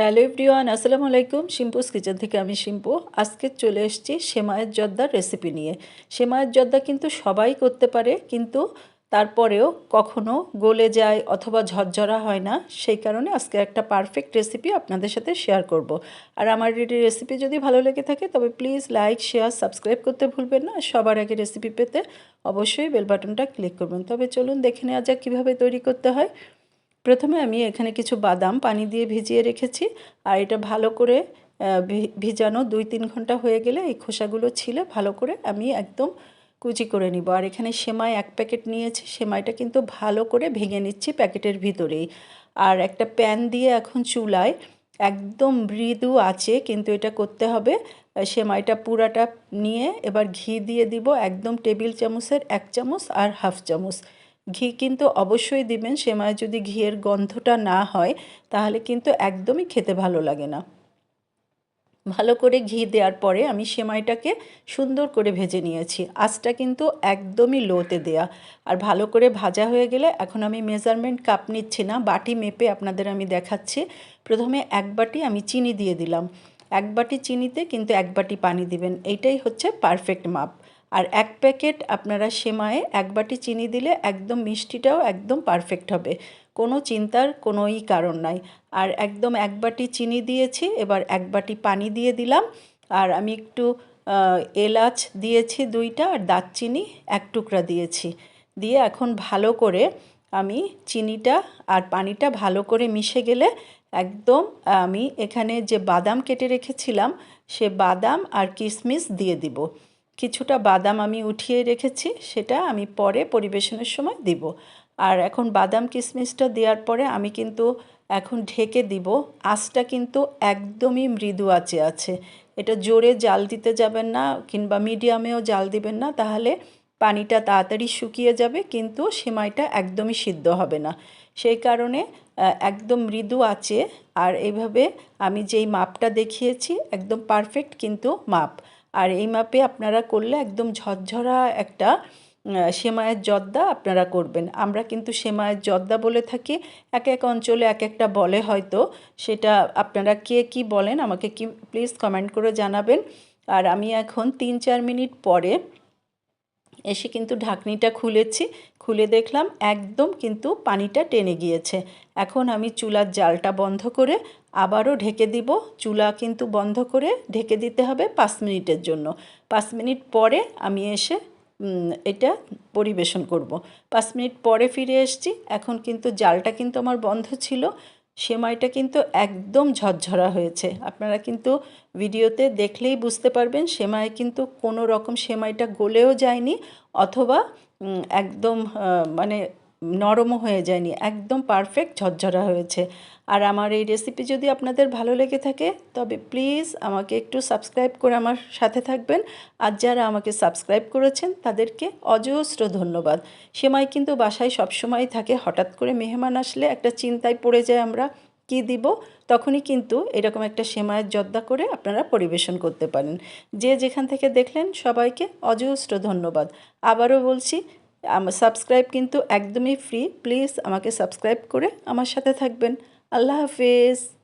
Hello everyone, আসসালামু আলাইকুম। শিম্পুস kitchen থেকে আমি শিম্পু। আজকে চলে এসেছি সেমায়ের জর্দার রেসিপি নিয়ে। সেমায়ের জর্দা কিন্তু সবাই করতে পারে, কিন্তু তারপরেও কখনো গলে যায় অথবা ঝরঝরা হয় না। সেই কারণে আজকে একটা পারফেক্ট রেসিপি আপনাদের সাথে শেয়ার করব। আর আমার রেডি রেসিপি যদি ভালো লেগে থাকে, তবে প্লিজ লাইক শেয়ার সাবস্ক্রাইব করতে ভুলবেন না। সবার আগে রেসিপি পেতে অবশ্যই বেল বাটনটা ক্লিক করবেন। তবে চলুন দেখে নেওয়া যাক কীভাবে তৈরি করতে হয়। প্রথমে আমি এখানে কিছু বাদাম পানি দিয়ে ভিজিয়ে রেখেছি, আর এটা ভালো করে ভিজানো দুই তিন ঘণ্টা হয়ে গেলে এই খোসাগুলো ছিলে, ভালো করে আমি একদম কুচি করে নিব। আর এখানে সেমাই এক প্যাকেট নিয়েছি, সেমাইটা কিন্তু ভালো করে ভেঙে নিচ্ছি প্যাকেটের ভিতরেই। আর একটা প্যান দিয়ে এখন চুলায় একদম মৃদু আছে কিন্তু এটা করতে হবে সেমাইটা পুরাটা নিয়ে এবার ঘি দিয়ে দিব একদম টেবিল চামচের এক চামচ আর হাফ চামচ। ঘি কিন্তু অবশ্যই দিবেন। সেমায় যদি ঘিয়ের গন্ধটা না হয়, তাহলে কিন্তু একদমই খেতে ভালো লাগে না। ভালো করে ঘি দেওয়ার পরে আমি সেমাইটাকে সুন্দর করে ভেজে নিয়েছি। আঁচটা কিন্তু একদমই লোতে দেয়া। আর ভালো করে ভাজা হয়ে গেলে এখন আমি মেজারমেন্ট কাপ নিচ্ছি না, বাটি মেপে আপনাদের আমি দেখাচ্ছি। প্রথমে এক বাটি আমি চিনি দিয়ে দিলাম। এক বাটি চিনিতে কিন্তু এক বাটি পানি দিবেন। এইটাই হচ্ছে পারফেক্ট মাপ। আর এক প্যাকেট আপনারা সেমায়ে এক বাটি চিনি দিলে একদম মিষ্টিটাও একদম পারফেক্ট হবে। কোনো চিন্তার কোনোই কারণ নাই। আর একদম এক বাটি চিনি দিয়েছি, এবার এক বাটি পানি দিয়ে দিলাম। আর আমি একটু এলাচ দিয়েছি দুইটা আর দারচিনি এক টুকরা দিয়েছি। দিয়ে এখন ভালো করে আমি চিনিটা আর পানিটা ভালো করে মিশে গেলে একদম আমি এখানে যে বাদাম কেটে রেখেছিলাম, সে বাদাম আর কিশমিশ দিয়ে দিব। কিছুটা বাদাম আমি উঠিয়ে রেখেছি, সেটা আমি পরে পরিবেশনের সময় দিব। আর এখন বাদাম কিশমিশটা দেওয়ার পরে আমি কিন্তু এখন ঢেকে দিব। আঁচটা কিন্তু একদমই মৃদু আঁচে আছে। এটা জোরে জাল দিতে যাবেন না কিংবা মিডিয়ামেও জাল দিবেন না, তাহলে পানিটা তাড়াতাড়ি শুকিয়ে যাবে, কিন্তু সেমাইটা একদমই সিদ্ধ হবে না। সেই কারণে একদম মৃদু আছে আর এইভাবে আমি যেই মাপটা দেখিয়েছি, একদম পারফেক্ট কিন্তু মাপ। আর এই মাপে আপনারা করলে একদম ঝরঝরা একটা সেমায়ের জর্দা আপনারা করবেন। আমরা কিন্তু সেমায়ের জর্দা বলে থাকি। এক এক অঞ্চলে এক একটা বলে হয়তো। সেটা আপনারা কে কি বলেন আমাকে কি প্লিজ কমেন্ট করে জানাবেন। আর আমি এখন তিন চার মিনিট পরে এসে কিন্তু ঢাকনিটা খুলেছি, খুলে দেখলাম একদম কিন্তু পানিটা টেনে গিয়েছে। এখন আমি চুলার জালটা বন্ধ করে আবারও ঢেকে দিব। চুলা কিন্তু বন্ধ করে ঢেকে দিতে হবে পাঁচ মিনিটের জন্য। পাঁচ মিনিট পরে আমি এসে এটা পরিবেশন করব। পাঁচ মিনিট পরে ফিরে এসছি। এখন কিন্তু জালটা কিন্তু আমার বন্ধ ছিল। সেমাইটা কিন্তু একদম ঝরঝরা হয়েছে। আপনারা কিন্তু ভিডিওতে দেখলেই বুঝতে পারবেন সেমাই কিন্তু কোনো রকম সেমাইটা গলেও যায়নি অথবা একদম মানে নরমও হয়ে যায়নি, একদম পারফেক্ট ঝরঝরা হয়েছে। আর আমার এই রেসিপি যদি আপনাদের ভালো লেগে থাকে, তবে প্লিজ আমাকে একটু সাবস্ক্রাইব করে আমার সাথে থাকবেন। আর যারা আমাকে সাবস্ক্রাইব করেছেন, তাদেরকে অজস্র ধন্যবাদ। সেমাই কিন্তু বাসায় সবসময় থাকে, হঠাৎ করে মেহমান আসলে একটা চিন্তায় পড়ে যায় আমরা, কি দিব? তখনই কিন্তু এরকম একটা সেমায়ের জর্দা করে আপনারা পরিবেশন করতে পারেন। যে যেখান থেকে দেখলেন, সবাইকে অজস্র ধন্যবাদ। আবারও বলছি সাবস্ক্রাইব কিন্তু একদমই ফ্রি প্লিজ আমাকে সাবস্ক্রাইব করে আমার সাথে থাকবেন। আল্লাহ হাফিজ।